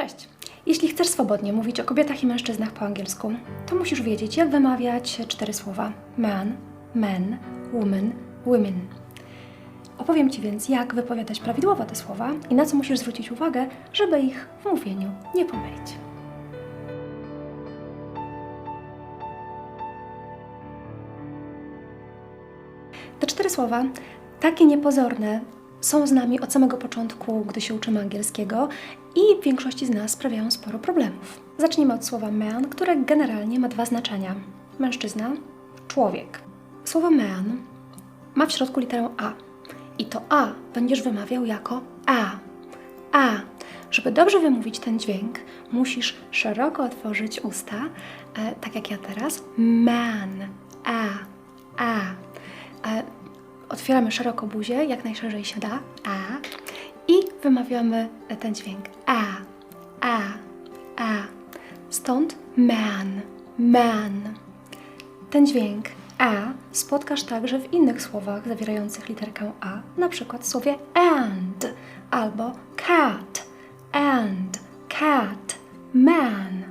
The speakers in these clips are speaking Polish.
Cześć! Jeśli chcesz swobodnie mówić o kobietach i mężczyznach po angielsku, to musisz wiedzieć, jak wymawiać cztery słowa: man, men, woman, women. Opowiem Ci więc, jak wypowiadać prawidłowo te słowa i na co musisz zwrócić uwagę, żeby ich w mówieniu nie pomylić. Te cztery słowa, takie niepozorne, są z nami od samego początku, gdy się uczymy angielskiego i większości z nas sprawiają sporo problemów. Zacznijmy od słowa man, które generalnie ma dwa znaczenia: mężczyzna, człowiek. Słowo man ma w środku literę A i to A będziesz wymawiał jako A. A. Żeby dobrze wymówić ten dźwięk, musisz szeroko otworzyć usta, e, tak jak ja teraz. Man. A. A. E, otwieramy szeroko buzię, jak najszerzej się da. A. I wymawiamy ten dźwięk. A. A. A. Stąd man. Man. Ten dźwięk a spotkasz także w innych słowach zawierających literkę a, na przykład w słowie and albo cat, and, cat, man,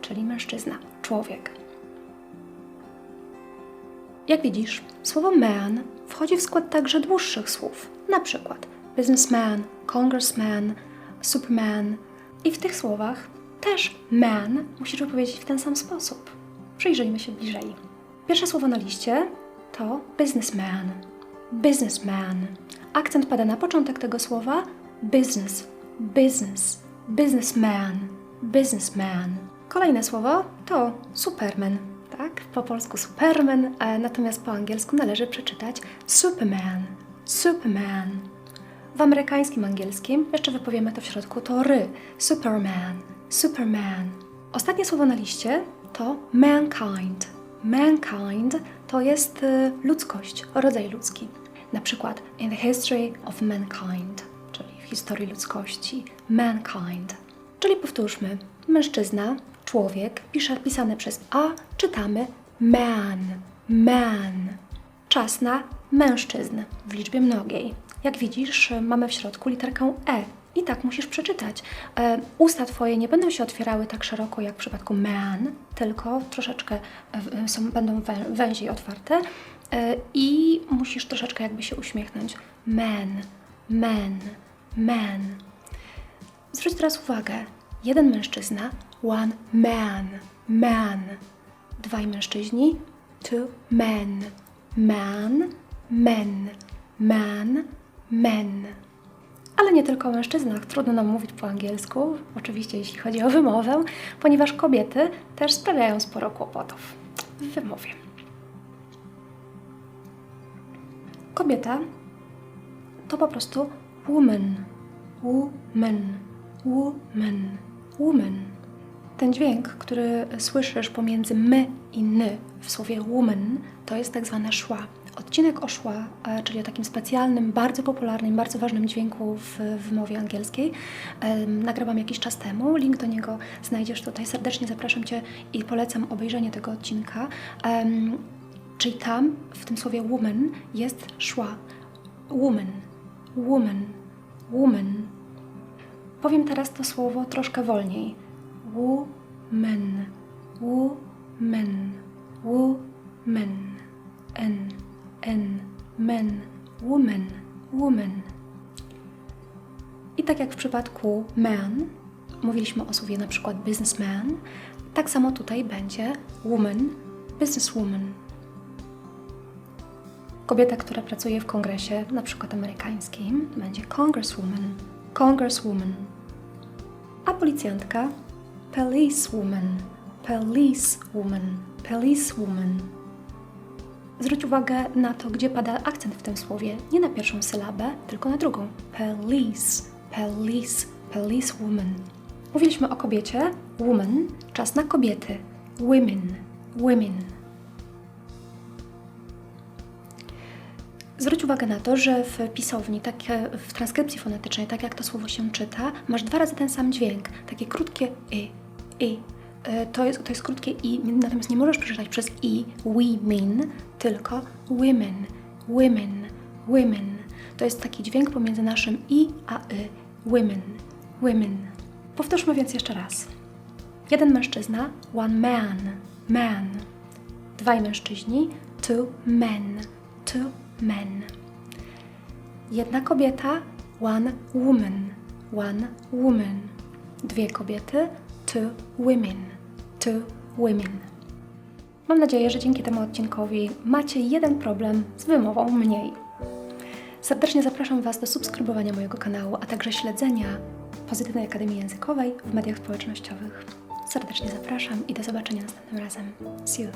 czyli mężczyzna, człowiek. Jak widzisz, słowo man wchodzi w skład także dłuższych słów, na przykład businessman, congressman, superman. I w tych słowach też man musisz wypowiedzieć w ten sam sposób. Przyjrzyjmy się bliżej. Pierwsze słowo na liście to businessman. Businessman. Akcent pada na początek tego słowa business, business, businessman, businessman. Kolejne słowo to superman. Tak, po polsku superman, natomiast po angielsku należy przeczytać superman, superman. W amerykańskim angielskim jeszcze wypowiemy to w środku to ry, superman, superman. Ostatnie słowo na liście to mankind. Mankind to jest y, ludzkość, rodzaj ludzki. Na przykład in the history of mankind, czyli w historii ludzkości. Mankind. Czyli powtórzmy, mężczyzna, człowiek, pisze, pisane przez A, czytamy man, man. Czas na mężczyzn w liczbie mnogiej. Jak widzisz, mamy w środku literkę E. I tak musisz przeczytać. E, usta Twoje nie będą się otwierały tak szeroko jak w przypadku man, tylko troszeczkę e, są, będą wę, węziej otwarte e, i musisz troszeczkę jakby się uśmiechnąć. Man, man, man. Zwróć teraz uwagę. Jeden mężczyzna, one man, man. Dwaj mężczyźni, two men. Man, men, man, men. Ale nie tylko o mężczyznach. Trudno nam mówić po angielsku, oczywiście jeśli chodzi o wymowę, ponieważ kobiety też sprawiają sporo kłopotów w wymowie. Kobieta to po prostu woman, woman, woman, woman. Ten dźwięk, który słyszysz pomiędzy my i ny w słowie woman, to jest tak zwana szła. Odcinek o szła, e, czyli o takim specjalnym, bardzo popularnym, bardzo ważnym dźwięku w, w mowie angielskiej, nagrałam jakiś czas temu. Link do niego znajdziesz tutaj. Serdecznie zapraszam Cię i polecam obejrzenie tego odcinka. Czyli tam, w tym słowie woman, jest szła. Woman, woman, woman. Powiem teraz to słowo troszkę wolniej. Woman, woman, woman, n, n, men, woman, woman. I tak jak w przypadku man, mówiliśmy o słowie na przykład businessman, tak samo tutaj będzie woman, businesswoman. Kobieta, która pracuje w kongresie, na przykład amerykańskim, będzie congresswoman, congresswoman. A policjantka policewoman, policewoman, policewoman. Zwróć uwagę na to, gdzie pada akcent w tym słowie. Nie na pierwszą sylabę, tylko na drugą. Police, police, policewoman. Mówiliśmy o kobiecie, woman, czas na kobiety. Women, women. Zwróć uwagę na to, że w pisowni, tak, w transkrypcji fonetycznej, tak jak to słowo się czyta, masz dwa razy ten sam dźwięk, takie krótkie i, i. E, To jest, to jest krótkie i, natomiast nie możesz przeczytać przez i, women, tylko women, women, women. To jest taki dźwięk pomiędzy naszym i a y, women, women. Powtórzmy więc jeszcze raz. Jeden mężczyzna, one man, man. Dwaj mężczyźni, two men, two men. Jedna kobieta, one woman, one woman. Dwie kobiety, two women, two women. Mam nadzieję, że dzięki temu odcinkowi macie jeden problem z wymową mniej. Serdecznie zapraszam Was do subskrybowania mojego kanału, a także śledzenia Pozytywnej Akademii Językowej w mediach społecznościowych. Serdecznie zapraszam i do zobaczenia następnym razem. See you!